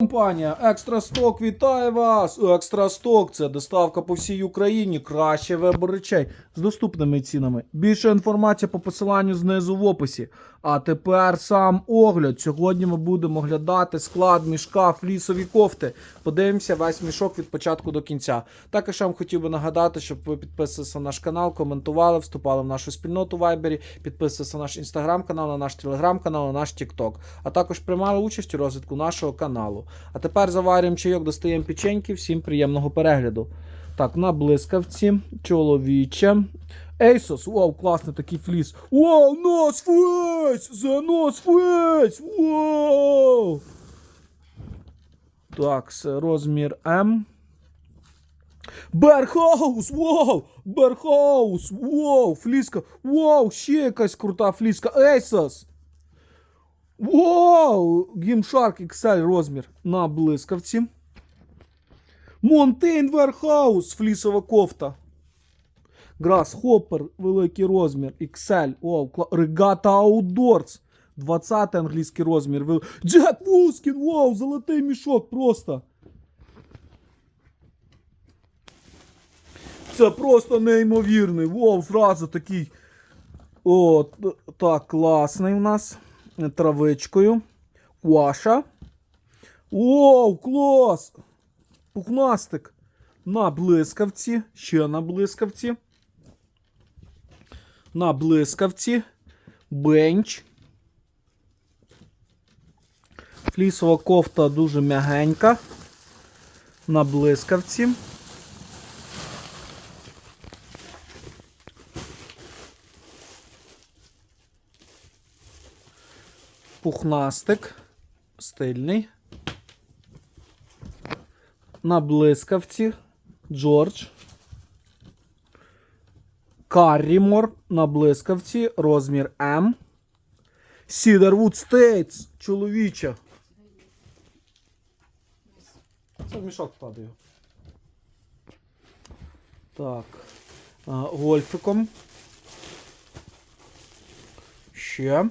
Компанія Екстра Сток вітає вас! Екстра Сток це доставка по всій Україні. Краще вибор речей з доступними цінами. Більше інформації по посиланню знизу в описі. А тепер сам огляд. Сьогодні ми будемо оглядати склад мішка флісові кофти. Подивимося весь мішок від початку до кінця. Також я вам хотів би нагадати, щоб ви підписувалися на наш канал, коментували, вступали в нашу спільноту в Вайбері, підписувалися на наш інстаграм-канал, на наш телеграм-канал, на наш Тікток, а також приймали участь у розвитку нашого каналу. А тепер заварюємо чайок, достаємо печеньки. Всім приємного перегляду. Так, на блискавці, чоловіче. Ейсос, вау, класний такий фліс. Вау, нос фейс! За нос фейс! Вау! Так, розмір М. Берхаус! Вау! Берхаус! Вау! Фліска! Вау! Ще якась крута фліска! Ейсос! Вау! Гімшарк XL розмір на блискавці. Монтейн Верхаус, флісова кофта. Грасхоппер, великий розмір, XL. Вау, Регата Outdoors. 20 англійський розмір. вел- Джек Вускін, вау, золотий мішок просто. Це просто неймовірний. Вау, зразу такий. О, так, класний у нас. Травичкою. Кваша. Вау, клас! Пухнастик. На блискавці. Ще на блискавці. На блискавці. Бенч. Флісова кофта дуже м'ягенька. На блискавці. Пухнастик. Стильний. На блискавці. Джордж. Каррімор на блискавці. Розмір М. Сідервуд Стейтс. Чоловіча. Це в мішок вкладаю. Так. Гольфиком. Ще.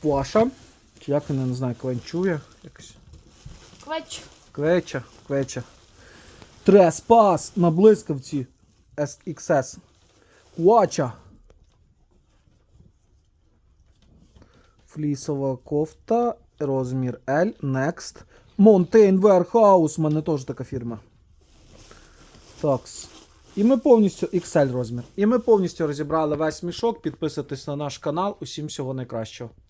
Паша. Чи як він, не знаю, кванчує. Якось. Квач. Квеча, квеча. Треспас на блискавці XS. Квача. Флісова кофта. Розмір L. Next. Mountain Warehouse. У мене теж така фірма. Такс. І ми повністю XL розмір. І ми повністю розібрали весь мішок. Підписуйтесь на наш канал. Усім всього найкращого.